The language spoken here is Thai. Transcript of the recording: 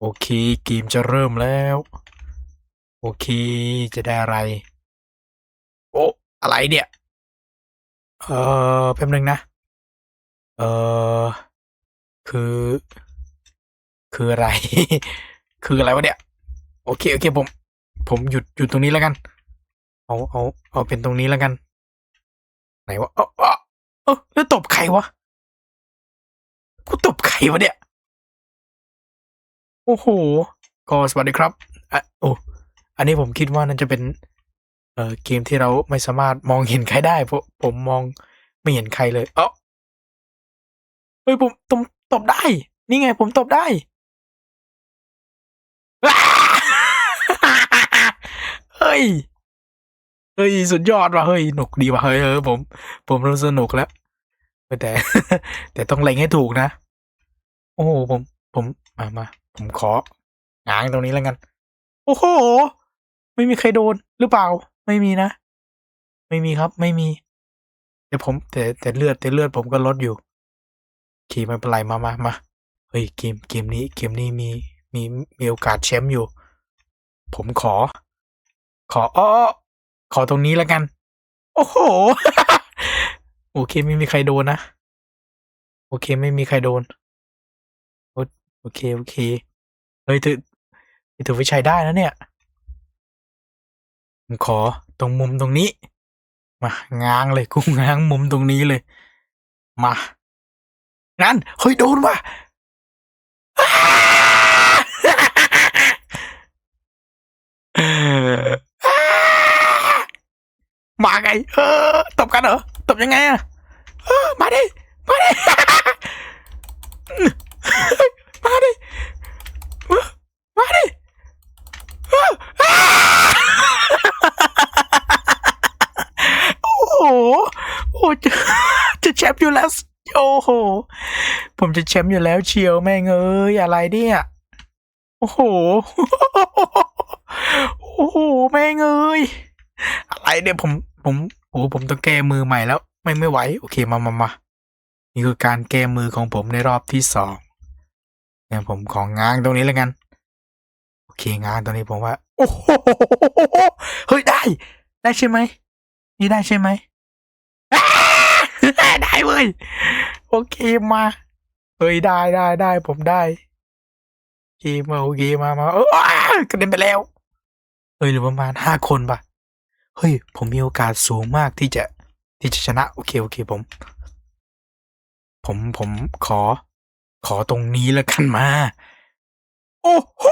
โอเคเกมจะเริ่มแล้ว โอเค จะได้อะไร โอ้อะไรเนี่ย เออแป๊บนึงนะ เออคือ คืออะไร คืออะไรวะเนี่ย โอเค โอเค ผม ผมหยุดหยุดตรงนี้แล้วกัน เอาเอาเอาเป็นตรงนี้แล้วกัน ไหนวะเออเออเออแล้วตบใครวะ กูตบใครวะเนี่ย โอ้โหก็สวัสดีครับอะโอ้อันนี้ผมคิดว่าน่าจะเป็น เอ่อเกมที่เราไม่สามารถมองเห็นใครได้เพราะผมมองไม่เห็นใครเลย เอ้าเฮ้ยผมตบตบได้ นี่ไงผมตบได้เฮ้ยเฮ้ยสุดยอดว่ะเฮ้ยหนุกดีว่ะเฮ้ยเออผม ผมเริ่มสนุกแล้วแต่ แต่ต้องเล็งให้ถูกนะ โอ้โหผม ผมมามา ผมของ้างตรงนี้แล้วกัน โอ้โห ไม่มีใครโดนหรือเปล่า ไม่มีนะ ไม่มีครับ ไม่มีแต่ผมแต่แต่เลือดแต่เลือดผมก็ลดอยู่โอเคไม่เป็นไรมามามาเฮ้ยเกมเกมนี้เกมนี้มีมีมีโอกาสแชมป์อยู่ ผมขอ ขออ้อขอตรงนี้แล้วกัน โอ้โห โอเคไม่มีใครโดนนะ โอเคไม่มีใครโดน โอเค โอเค เฮ้ยถือถือว่าใช้ได้แล้วเนี่ย ผมขอตรงมุมตรงนี้ มาง้างเลยกูง้างมุมตรงนี้เลย มานั่นเฮ้ยโดนว่ะมาไงเออตบกันเหรอตบยังไงอะเออมาดิ มาดิ มาดิมาดิเอออ้าโอ้โหโอ้ จะจะแชมป์อยู่แล้ว โอ้โห ผมจะแชมป์อยู่แล้วเชียวแม่งเอ้ยอะไรเนี่ย โอ้โห โอ้โหแม่งเอ้ยอะไรเนี่ยผมผมโอ้ผมต้องแก้มือใหม่แล้ว ไม่ไม่ไหว โอเคมามามานี่คือการแก้มือของผมในรอบที่สองเนี่ยผมของง้างตรงนี้แล้วกัน โอเคง้างตรงนี้ผมว่า โอ้โหเฮ้ยได้ ได้ใช่ไหมนี่ได้ใช่ไหม เว้ย โอเคมาเฮ้ยได้ได้ได้ผมได้โอเคมาโอเคมามาเออกระเด็นไปแล้วเฮ้ยหรือประมาณห้าคนปะเฮ้ย ผมมีโอกาสสูงมากที่จะที่จะชนะ โอเคโอเคผม ผมผมขอ ขอตรงนี้แล้วกันมา โอ้โห